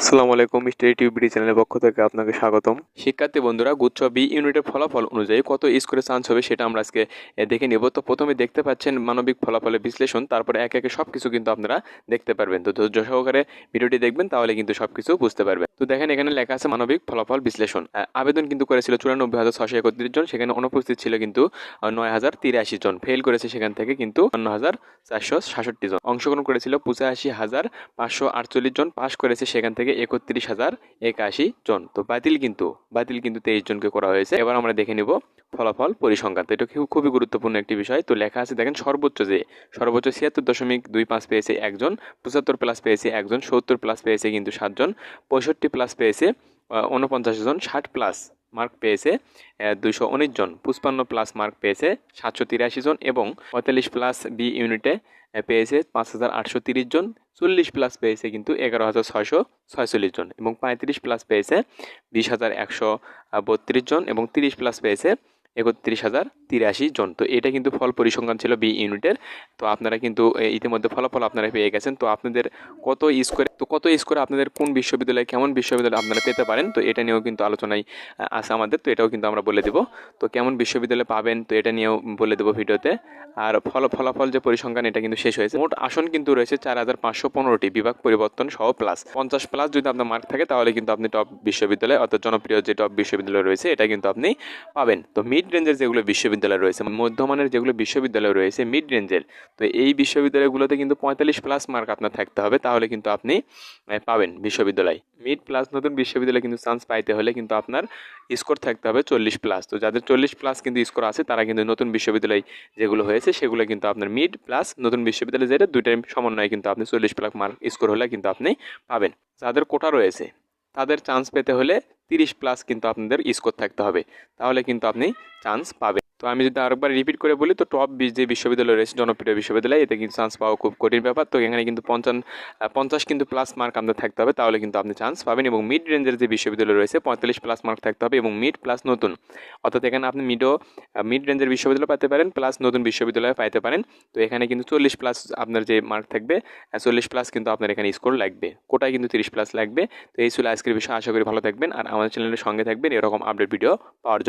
আসসালামু আলাইকুম study TV চ্যানেলের পক্ষ থেকে আপনাকে স্বাগতম। শিক্ষার্থী বন্ধুরা, গুচ্ছ বি ইউনিটের ফলাফল অনুযায়ী কত স্কোরে চান্স হবে সেটা আমরা আজকে দেখে নেব। তো প্রথমে দেখতে পাচ্ছেন মানবিক ফলাফলের বিশ্লেষণ, তারপরে একে একে সব কিছু কিন্তু আপনারা দেখতে পারবেন। তো ধৈর্য সহকারে ভিডিওটি দেখবেন, তাহলে কিন্তু সব কিছু বুঝতে পারবেন। তো দেখেন, এখানে লেখা আছে মানবিক ফলাফল বিশ্লেষণ। আবেদন কিন্তু করেছিল চুরানব্বই হাজার ছশো একত্রিশ জন, সেখানে অনুপস্থিত ছিল কিন্তু নয় হাজার তিরাশি জন। ফেল করেছে সেখান থেকে কিন্তু অন্য হাজার চারশো সাতষট্টি জন। অংশগ্রহণ করেছিল পঁচাশি হাজার পাঁচশো আটচল্লিশ জন, পাশ করেছে সেখান থেকে একত্রিশ হাজার একাশি জন। তো বাতিল কিন্তু বাতিল কিন্তু তেইশ জনকে করা হয়েছে। এবার আমরা দেখে নিব ফলাফল পরিসংখ্যান। তো এটা খুবই গুরুত্বপূর্ণ একটি বিষয়। তো লেখা আছে, দেখেন, সর্বোচ্চ যে, সর্বোচ্চ ছিয়াত্তর দশমিক দুই পাঁচ পেয়েছে একজন, পঁচাত্তর প্লাস পেয়েছে একজন, সত্তর প্লাস পেয়েছে কিন্তু সাতজন, পঁয়ষট্টি প্লাস পেয়েছে উনপঞ্চাশ জন, ষাট প্লাস মার্ক পেয়েছে দুইশো উনিশ জন। পুষ্পান্ন প্লাস মার্ক পেয়েছে, সাতশো তিরাশি জন এবং পঁয়তাল্লিশ প্লাস বি ইউনিটে পেয়েছে পাঁচ হাজার আটশো তিরিশ জন। চল্লিশ প্লাস পেয়েছে কিন্তু এগারো হাজার ছয়শো ছয়চল্লিশ জন এবং পঁয়ত্রিশ প্লাস পেয়েছে বিশ হাজার একশো বত্রিশ জন এবং তিরিশ প্লাস পেয়েছে একত্রিশ হাজার তিরাশি জন। তো এটা কিন্তু ফল পরিসংখ্যান ছিল বি ইউনিটের তো আপনারা কিন্তু ইতিমধ্যে ফলাফল আপনারা পেয়ে গেছেন। তো আপনাদের কত স্কোরে তো কত স্কোরে আপনাদের কোন বিশ্ববিদ্যালয়ে কেমন বিশ্ববিদ্যালয় আপনারা পেতে পারেন? তো এটা নিয়েও কিন্তু আলোচনায় আছে আমাদের, তো এটাও কিন্তু আমরা বলে দেবো। তো কেমন বিশ্ববিদ্যালয়ে পাবেন, তো এটা নিয়েও বলে দেবো ভিডিওতে। আর ফল, ফলাফল যে পরিসংখ্যান, এটা কিন্তু শেষ হয়েছে। মোট আসন কিন্তু রয়েছে চার হাজার পাঁচশো পনেরোটি, বিভাগ পরিবর্তন সহ প্লাস পঞ্চাশ প্লাস যদি আপনার মার্ক থাকে, তাহলে কিন্তু আপনি টপ বিশ্ববিদ্যালয়, অর্থাৎ জনপ্রিয় যে টপ বিশ্ববিদ্যালয় রয়েছে, এটা কিন্তু আপনি পাবেন। তো মিড রেঞ্জের যেগুলো বিশ্ববিদ্যালয় রয়েছে, মধ্যমানের যেগুলো বিশ্ববিদ্যালয় রয়েছে মিড রেঞ্জের তো এই বিশ্ববিদ্যালয়গুলোতে কিন্তু পঁয়তাল্লিশ প্লাস মার্ক আপনার থাকতে হবে। তাহলে কিন্তু আপনি পাবেন বিশ্ববিদ্যালয়। মিড প্লাস নতুন বিশ্ববিদ্যালয়ে কিন্তু চান্স পাইতে হলে কিন্তু আপনার স্কোর থাকতে হবে চল্লিশ প্লাস তো যাদের চল্লিশ প্লাস কিন্তু স্কোর আছে, তারা কিন্তু নতুন বিশ্ববিদ্যালয় যেগুলো হয়েছে, সেগুলো কিন্তু আপনার মিড প্লাস নতুন বিশ্ববিদ্যালয় যেটা দুইটাই সমন্বয়ে কিন্তু আপনি চল্লিশ প্লাস মার্ক স্কোর হলে কিন্তু আপনি পাবেন। যাদের কোটা রয়েছে, তাদের চান্স পেতে হলে তিরিশ প্লাস কিন্তু আপনাদের স্কোর থাকতে হবে। তাহলে কিন্তু আপনি চান্স পাবেন। তো আমি যদি আরেকবার রিপিট করে বলি, তো টপ যে বিশ্ববিদ্যালয় রয়েছে, জনপ্রিয় বিশ্ববিদ্যালয়, এতে কিন্তু চান্স পাওয়া খুব কঠিন ব্যাপার। তো এখানে কিন্তু পঞ্চান পঞ্চাশ কিন্তু প্লাস মার্ক আপনার থাকতে হবে, তাহলে কিন্তু আপনি চান্স পাবেন এবং মিড রেঞ্জের যে বিশ্ববিদ্যালয় রয়েছে, পঁয়তাল্লিশ প্লাস মার্ক থাকতে হবে এবং মিড প্লাস নতুন। অর্থাৎ এখানে আপনি মিডও মিড রেঞ্জের বিশ্ববিদ্যালয় পেতে পারেন প্লাস নতুন বিশ্ববিদ্যালয় পাইতে পারেন। তো এখানে কিন্তু চল্লিশ প্লাস আপনার যে মার্ক থাকবে চল্লিশ প্লাস কিন্তু আপনার এখানে স্কোর লাগবে। কোটায় কিন্তু তিরিশ প্লাস লাগবে। তো এই ছিল আজকের বিষয়, আশা করি ভালো থাকবেন, আর আমাদের চ্যানেলের সঙ্গে থাকবেন এরকম আপডেট ভিডিও পাওয়ার জন্য।